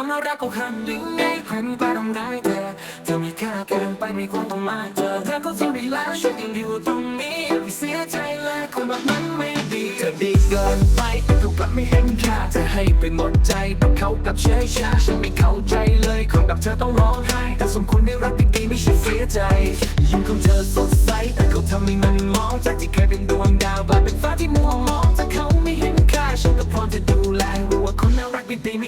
ความน่ารักของคำดึงในใครไม่กล้าทำร้เธอเธอมีค่าเกินไปไม่ควรต้องมาเจอเธอก็ทนได้แล้วฉันยังอยู่ตรงนี้อย่าไปเสียใจเลยคนแบบนั้นไม่ดีเธอดีเกินไปถูกกลับไม่เห็นค่าเธอให้ไปหมดใจแต่เขากลับเฉยชาฉันไม่เข้าใจเลยคนแบบเธอต้องร้องไห้แต่สมควรได้รักดีๆไม่ใช่เสียใจยิ้มของเธอสดใสแต่เขาทำให้มันมองจากที่เคย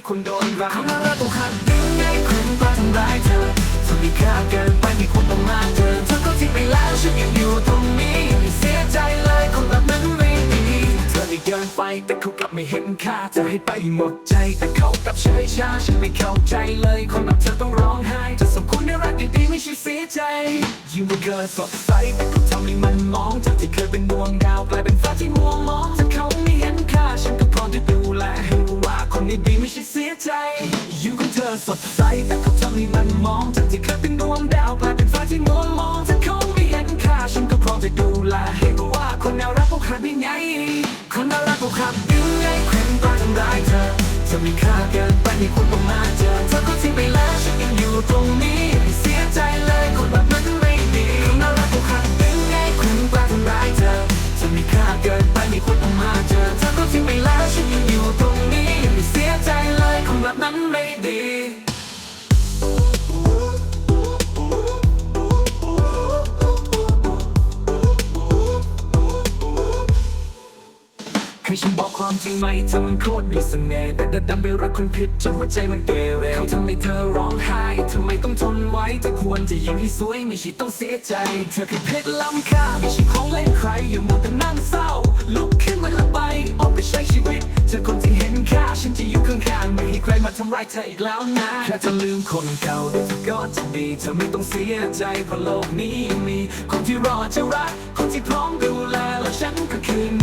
ควรโดนรักเขาน่ารักต้องหักดึงให้คนกล้าทำร้ายเธอเธอมีค่าเกินไปม่ควรต้องมาเจอเธอก็ทิ้งไปแล้วฉันยังอยู่ตรงนี้ย่เสียใจเลยคนแบบนั้นไม่ดีเธอได้เกินไปแต่เขากลับไม่เห็นค่าเธอให้ไปหมดใจแต่เขากลับเฉยชาฉันไม่เข้าใจเลยคนแบบเธอต้องร้องไห้เธอสมควรได้รักดีๆไม่ใช่เสียใจยิ้มมันเกินสดใสแต่เขาทำให้มันมองจากที่เคยเป็นดวงดาวกลายเป็นฟ้าที่มัวมองถ้าเขาไม่เห็นค่าฉันก็พร้อมจะดูแลให้รู้ว่าคนนี้ดีไม่ใช่ ใจ อยู่ของเธอสดใสแต่เขาทำให้มันมองจากที่เคยเป็นดวงดาวกลายเป็นฟ้าที่มัวมองถ้าเขาไม่เห็นค่าฉันก็พร้อมจะดูแลให้รู้ว่าคนน่ารักพวกเขาได้ไง คนน่ารักพวกขับยังไงใครกล้าทำร้ายเธอเธอมีค่าเกินไปที่คุณต้องมาเจอเธอ ให้ฉันบอกความจริงไหมเธอมันโคตรมีเสน่ห์แต่ดันดันไปรักคนผิดจนหัวใจมันเกเรเขาทำให้เธอร้องไห้ทำไมต้องทนไว้เธอควรจะยิ้มให้สวยไม่ใช่ต้องเสียใจ เธอคือเพชรล้ำค่าไม่ใช่ของเล่นใครอย่ามัวแต่นั่งเศร้า ลุกขึ้นมาละไปออกไปใช้ชีวิตเธอคนที่เห็นค่าฉันจะอยู่ข้างๆไม่ให้ใครมาทำร้ายเธออีกแล้วนะแค่จะลืมคนเก่าเดี๋ยวก็จะดีเธอไม่ต้องเสียใจเพราะโลกนี้ยังมีคนที่รอจะรักคนที่พร้อมดูแลและฉันก็คือ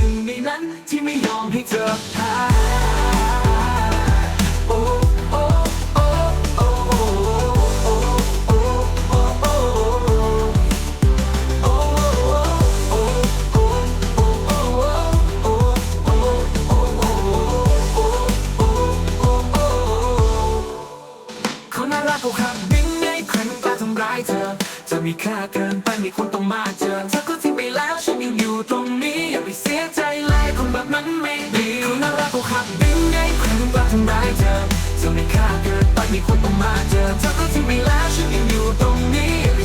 รักเขาขับวิ่งในครมันกล้าทำร้ายเธอ จะมีค่าเกินไปมีคนต้องมาเจอเธอก็ทิ้งไปแล้วฉันยังอยู่ตรงนี้อย่าไปเสียใจเลยคนแบบนั้นไม่ดีคนน่ารักเขาขับวิ่งในครมันกล้าทำร้ายเธอจะมีค่าเกินไปมีคนต้องมาเจอเธอก็ทิ้งไปแล้วฉันยังอยู่ตรงนี้